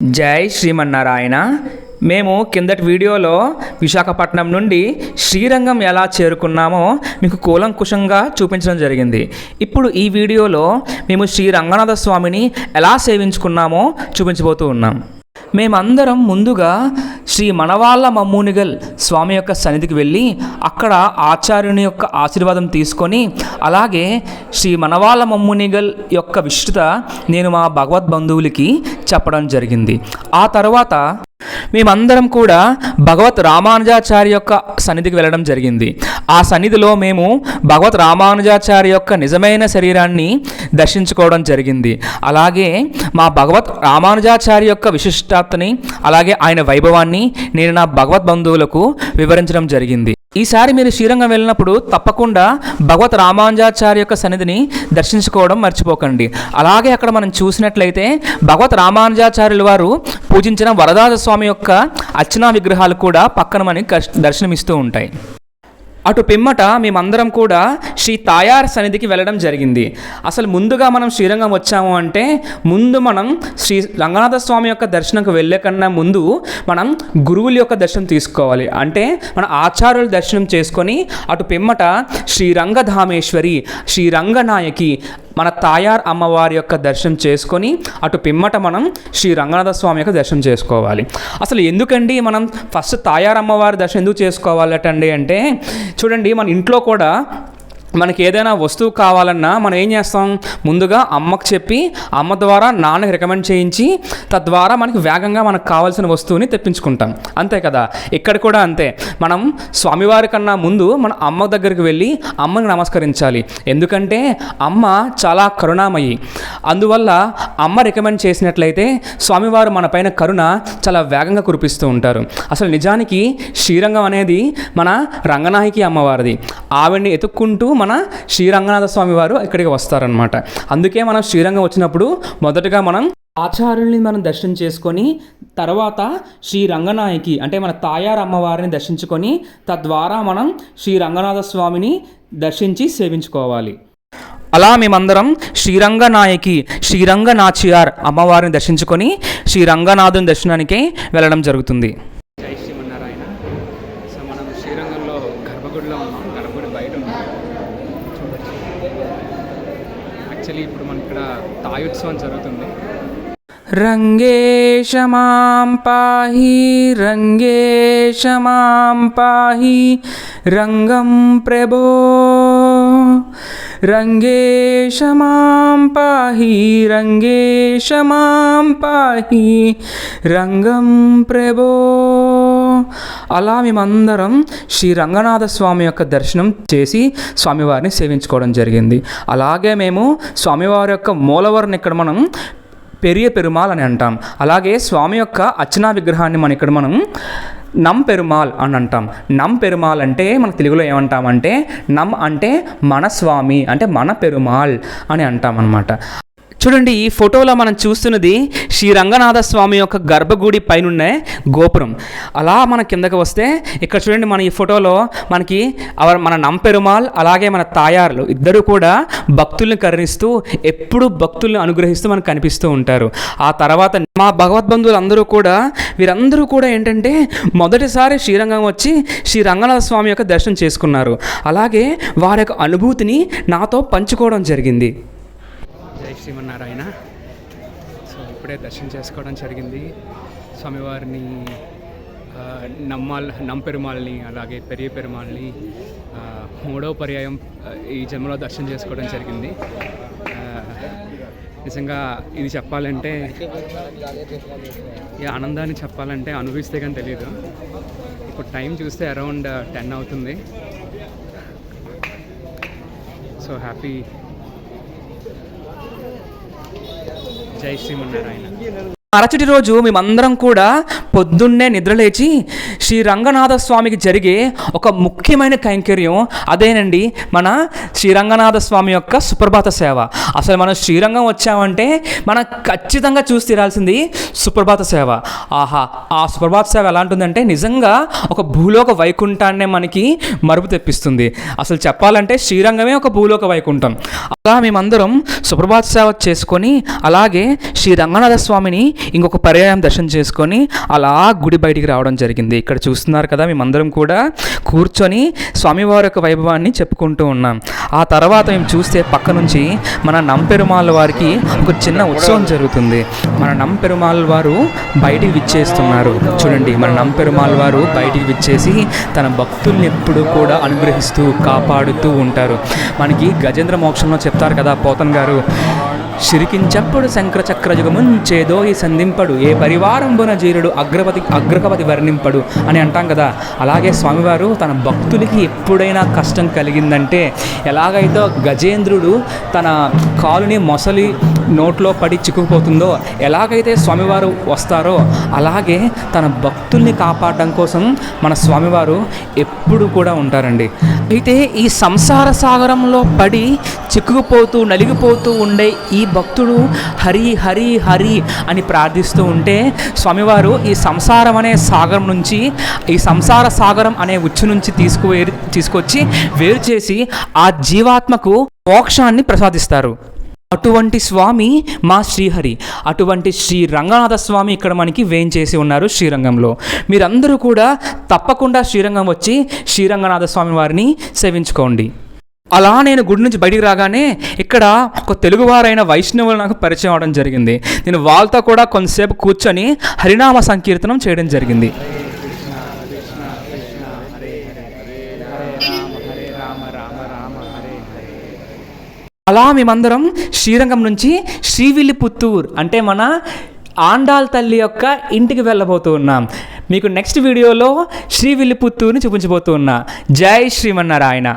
జై శ్రీమన్నారాయణ. మేము కిందటి వీడియోలో విశాఖపట్నం నుండి శ్రీరంగం ఎలా చేరుకున్నామో మీకు కూలంకుషంగా చూపించడం జరిగింది. ఇప్పుడు ఈ వీడియోలో మేము శ్రీ రంగనాథ స్వామిని ఎలా సేవించుకున్నామో చూపించబోతూ ఉన్నాం. మేమందరం ముందుగా శ్రీ మనవాళ్ళ మమ్మూనిగల్ స్వామి యొక్క సన్నిధికి వెళ్ళి అక్కడ ఆచార్యుని యొక్క ఆశీర్వాదం తీసుకొని అలాగే శ్రీ మనవాళ్ళ మమ్మునిగల్ యొక్క విస్తృత నేను మా భగవద్ బంధువులకి చెప్పడం జరిగింది. ఆ తర్వాత మేమందరం కూడా భగవత్ రామానుజాచార్య యొక్క సన్నిధికి వెళ్ళడం జరిగింది. ఆ సన్నిధిలో మేము భగవత్ రామానుజాచార్య యొక్క నిజమైన శరీరాన్ని దర్శించుకోవడం జరిగింది. అలాగే మా భగవత్ రామానుజాచార్య యొక్క విశిష్టతని అలాగే ఆయన వైభవాన్ని నేను నా భగవద్ బంధువులకు వివరించడం జరిగింది. ఈసారి మీరు శ్రీరంగం వెళ్ళినప్పుడు తప్పకుండా భగవత్ రామానుజాచార్య యొక్క సన్నిధిని దర్శించుకోవడం మర్చిపోకండి. అలాగే అక్కడ మనం చూసినట్లయితే భగవత్ రామానుజాచార్యుల వారు పూజించిన వరదాజ స్వామి యొక్క అర్చనా విగ్రహాలు కూడా పక్కన మనకి దర్శనమిస్తూ ఉంటాయి. అటు పిమ్మట మేమందరం కూడా శ్రీ తాయార్ సన్నిధికి వెళ్ళడం జరిగింది. అసలు ముందుగా మనం శ్రీరంగం వచ్చాము అంటే ముందు మనం శ్రీ రంగనాథ స్వామి యొక్క దర్శనంకు వెళ్ళే కన్నా ముందు మనం గురువుల యొక్క దర్శనం తీసుకోవాలి. అంటే మన ఆచార్యుల దర్శనం చేసుకొని అటు పిమ్మట శ్రీ రంగధామేశ్వరి శ్రీ రంగనాయకి మన తాయార్ అమ్మవారి యొక్క దర్శనం చేసుకొని అటు పిమ్మట మనం శ్రీ రంగనాథ స్వామి యొక్క దర్శనం చేసుకోవాలి. అసలు ఎందుకండి మనం ఫస్ట్ తాయార్ అమ్మవారి దర్శనం ఎందుకు చేసుకోవాలటండి అంటే చూడండి మన ఇంట్లో కూడా మనకి ఏదైనా వస్తువు కావాలన్నా మనం ఏం చేస్తాం? ముందుగా అమ్మకు చెప్పి అమ్మ ద్వారా నాన్నకి రికమెండ్ చేయించి తద్వారా మనకి వేగంగా మనకు కావాల్సిన వస్తువుని తెప్పించుకుంటాం. అంతే కదా? ఇక్కడ కూడా అంతే. మనం స్వామివారి కన్నా ముందు మన అమ్మ దగ్గరికి వెళ్ళి అమ్మకి నమస్కరించాలి. ఎందుకంటే అమ్మ చాలా కరుణామయి. అందువల్ల అమ్మ రికమెండ్ చేసినట్లయితే స్వామివారు మన పైన కరుణ చాలా వేగంగా కురిపిస్తూ ఉంటారు. అసలు నిజానికి శ్రీరంగం అనేది మన రంగనాయకి అమ్మవారిది. ఆవిడ్ని ఎతుక్కుంటూ మన శ్రీరంగనాథ స్వామి వారు ఇక్కడికి వస్తారనమాట అందుకే మనం శ్రీరంగం వచ్చినప్పుడు మొదటగా మనం ఆచార్యుల్ని మనం దర్శనం చేసుకొని తర్వాత శ్రీ రంగనాయకి అంటే మన తాయారు అమ్మవారిని దర్శించుకొని తద్వారా మనం శ్రీ రంగనాథ స్వామిని దర్శించి సేవించుకోవాలి. అలా మేమందరం శ్రీరంగనాయకి శ్రీరంగనాచియార్ అమ్మవారిని దర్శించుకొని శ్రీరంగనాథుని దర్శనానికి వెళ్ళడం జరుగుతుంది. జై శ్రీమన్నారాయణ సో మనం శ్రీరంగంలో గర్భగుడిలో ఉన్నాం గర్భగుడి బయట ఉన్నాం. చూడొచ్చు. యాక్చువల్లీ ఇప్పుడు మనకి ఇక్కడ తాయోత్సవం జరుగుతుంది. రంగేశ మాం పాహి రంగేశ మాం పాహి రంగం ప్రభో. రంగేశ మాం పాహి రంగేశ మాం పాహి రంగం ప్రభో. అలా మేమందరం శ్రీ రంగనాథ స్వామి యొక్క దర్శనం చేసి స్వామివారిని సేవించుకోవడం జరిగింది. అలాగే మేము స్వామివారి యొక్క మూలవరిని ఇక్కడ మనం పెరియ పెరుమాల్ అని అంటాం. అలాగే స్వామి యొక్క అర్చనా విగ్రహాన్ని మనం ఇక్కడ మనం నమ్ పెరుమాల్ అని అంటాం. నమ్ పెరుమాల్ అంటే మన తెలుగులో ఏమంటామంటే నమ్ అంటే మన స్వామి అంటే మన పెరుమాల్ అని అంటాం అనమాట చూడండి ఈ ఫోటోలో మనం చూస్తున్నది శ్రీ రంగనాథ స్వామి యొక్క గర్భగుడి పైనున్న గోపురం. అలా మన కిందకి వస్తే ఇక్కడ చూడండి మన ఈ ఫోటోలో మనకి మన నంపెరుమాల్ అలాగే మన తాయారులు ఇద్దరు కూడా భక్తుల్ని కరుణిస్తూ ఎప్పుడు భక్తుల్ని అనుగ్రహిస్తూ మనకు కనిపిస్తూ ఉంటారు. ఆ తర్వాత మా భగవద్బంధువులు అందరూ కూడా వీరందరూ కూడా ఏంటంటే మొదటిసారి శ్రీరంగం వచ్చి శ్రీ రంగనాథ స్వామి యొక్క దర్శనం చేసుకున్నారు. అలాగే వారి యొక్క అనుభూతిని నాతో పంచుకోవడం జరిగింది. జై శ్రీమన్నారాయణ సో ఇప్పుడే దర్శనం చేసుకోవడం జరిగింది. స్వామివారిని నమ్మాల్ నంపెరుమాల్ని అలాగే పెరియ పెరుమాల్ని మూడో మూడవ పర్యాయం ఈ జన్మలో దర్శనం చేసుకోవడం జరిగింది. నిజంగా ఇది చెప్పాలంటే ఈ ఆనందాన్ని చెప్పాలంటే అనుభవిస్తే కానీ తెలియదు ఇప్పుడు టైం చూస్తే అరౌండ్ టెన్ అవుతుంది. సో హ్యాపీ జై శ్రీమన్నారాయణ. మరచటి రోజు మేమందరం కూడా పొద్దున్నే నిద్రలేచి శ్రీ రంగనాథ స్వామికి జరిగే ఒక ముఖ్యమైన కైంకర్యం అదేనండి మన శ్రీరంగనాథ స్వామి యొక్క సుప్రభాత సేవ. అసలు మనం శ్రీరంగం వచ్చామంటే మనం ఖచ్చితంగా చూసి తీరాల్సింది సుప్రభాత సేవ. ఆహా ఆ సుప్రభాత సేవ ఎలా ఉంటుందంటే నిజంగా ఒక భూలోక వైకుంఠాన్నే మనకి మరుపు తెప్పిస్తుంది. అసలు చెప్పాలంటే శ్రీరంగమే ఒక భూలోక వైకుంఠం. అలా మేమందరం సుప్రభాత సేవ చేసుకొని అలాగే శ్రీ రంగనాథ స్వామిని ఇంకొక పర్యాయం దర్శనం చేసుకొని అలా అలా గుడి బయటికి రావడం జరిగింది. ఇక్కడ చూస్తున్నారు కదా మేమందరం కూడా కూర్చొని స్వామివారి యొక్క వైభవాన్ని చెప్పుకుంటూ ఉన్నాం. ఆ తర్వాత మేము చూస్తే పక్క నుంచి మన నంపెరుమాళ్ళ వారికి ఒక చిన్న ఉత్సవం జరుగుతుంది. మన నంపెరుమాళ్ళ వారు బయటికి విచ్చేస్తున్నారు. చూడండి మన నంపెరుమాళ్ళ వారు బయటికి విచ్చేసి తన భక్తుల్ని ఎప్పుడూ కూడా అనుగ్రహిస్తూ కాపాడుతూ ఉంటారు. మనకి గజేంద్ర మోక్షంలో చెప్తారు కదా పోతన్ గారు శిరికించప్పుడు శంకర చక్రయుగముంచేదో ఈ సంధింపడు. ఏ పరివారంబున జీరుడు అగ్రపతి అగ్రకపతి వర్ణింపడు అని అంటాం కదా. అలాగే స్వామివారు తన భక్తులకి ఎప్పుడైనా కష్టం కలిగిందంటే ఎలాగైతే గజేంద్రుడు తన కాలుని మొసలి నోట్లో పడి చిక్కుకుపోతుందో ఎలాగైతే స్వామివారు వస్తారో అలాగే తన భక్తుల్ని కాపాడడం కోసం మన స్వామివారు ఎప్పుడు కూడా ఉంటారండి. అయితే ఈ సంసార సాగరంలో పడి చిక్కుకుపోతూ నలిగిపోతూ ఉండే ఈ భక్తుడు హరి హరి హరి అని ప్రార్థిస్తూ ఉంటే స్వామివారు ఈ సంసారం అనే సాగరం నుంచి ఈ సంసార సాగరం అనే ఉచ్చు నుంచి తీసుకు తీసుకొచ్చి వేరు చేసి ఆ జీవాత్మకు మోక్షాన్ని ప్రసాదిస్తారు. అటువంటి స్వామి మా శ్రీహరి. అటువంటి శ్రీ రంగనాథ స్వామి ఇక్కడ మనకి వేయించేసి ఉన్నారు శ్రీరంగంలో. మీరందరూ కూడా తప్పకుండా శ్రీరంగం వచ్చి శ్రీరంగనాథ స్వామి వారిని సేవించుకోండి. అలా నేను గుడి నుంచి బయటికి రాగానే ఇక్కడ ఒక తెలుగువారైన వైష్ణవులు నాకు పరిచయం అవడం జరిగింది. నేను వాళ్ళతో కూడా కొంతసేపు కూర్చొని హరినామ సంకీర్తనం చేయడం జరిగింది హరే రామ రామ రామ హరే హరే అలా మేమందరం శ్రీరంగం నుంచి శ్రీవిల్లిపుత్తూర్ అంటే మన ఆండాల్ తల్లి యొక్క ఇంటికి వెళ్ళబోతూ ఉన్నాం. మీకు నెక్స్ట్ వీడియోలో శ్రీవిల్లిపుత్తూర్ని చూపించబోతూ ఉన్నా. జై శ్రీమన్నారాయణ.